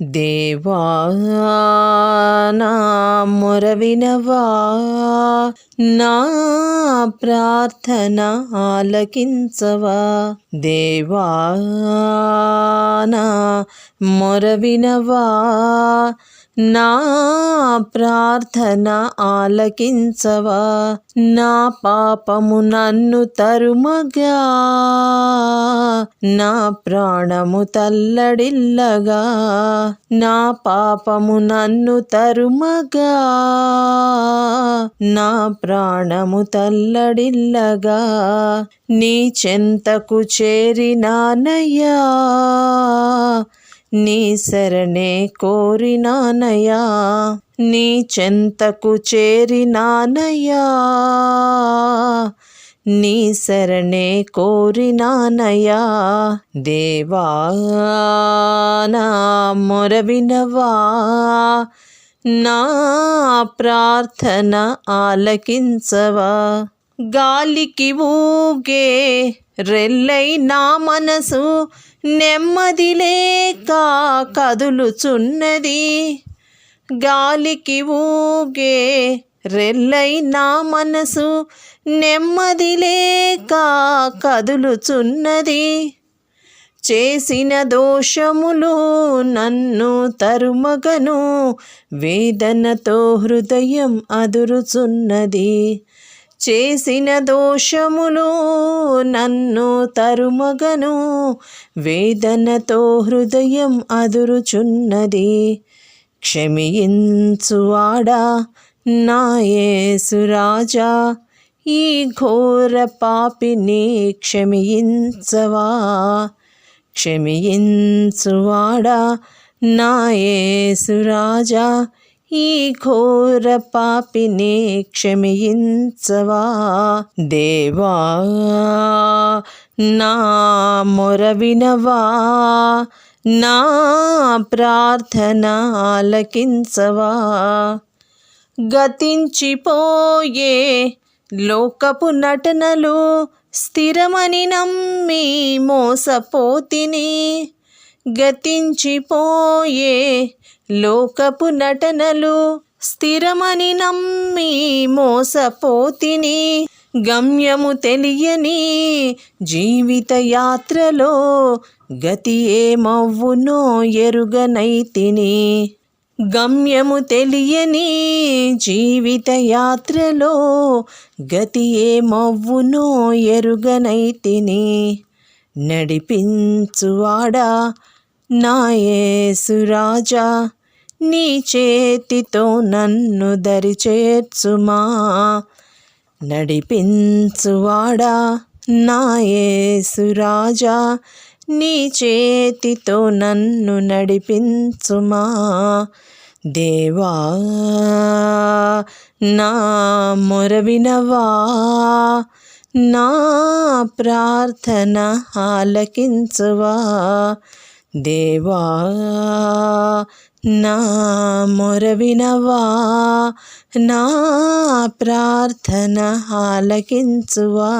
దేవా నా మొరవినవా నా ప్రార్థన ఆలకించవా. దేవా నా మొరవినవా నా ప్రార్థన ఆలకించవా? నా పాపము నన్ను తరుమగా? నా ప్రాణము తల్లడిల్లగా? నా పాపము నన్ను తరుమగా? నా ప్రాణము తల్లడిల్లగా? నీ చెంతకు చేరినానయ్యా? నీ శరణే కోరినానయా నీ చెంతకు చేరినానయా నీ శరణే కోరినానయా దేవా నా మొరవినవా. నా ప్రార్థన ఆలకించవా. గాలికి ఊగే రెల్లై నా మనసు నెమ్మది లేక కదులుచున్నది. గాలికి ఊగే రెల్లై నా మనసు నెమ్మది లేక కదులుచున్నది. చేసిన దోషములు నన్ను తరుమగను వేదనతో హృదయం అదురుచున్నది. చేసిన దోషములు నన్ను తరుమగను. వేదనతో హృదయం అదురుచున్నది. క్షమించువాడా నాయేసురాజా ఈ ఘోర పాపిని క్షమించవా? క్షమించువాడా నాయేసురాజా ఈ ఘోర పాపిని క్షమించవా? దేవా నా మొరవినవా? నా ప్రార్థన ఆలకించవా గతించిపోయే లోకపు నటనలు స్థిరమని నమ్మి మోసపోతిని. గతించిపోయే లోకపు నటనలు స్థిరమని నమ్మి మోసపోతిని గమ్యము తెలియని జీవిత యాత్రలో గతి ఏమవ్వునో ఎరుగనైతిని. గమ్యము తెలియని జీవిత యాత్రలో గతి ఏమవ్వునో ఎరుగనైతిని. నడిపించువాడా నాయేసురాజా నీ చేతితో నన్ను దరిచేర్చుమా. నడిపించువాడా నాయేసురాజా నీ చేతితో నన్ను నడిపించుమా. దేవా నా మొరవినవా. నా ప్రార్థన ఆలకించువా. దేవా నా మొరవినవా నా ప్రార్థన ఆలకించువా.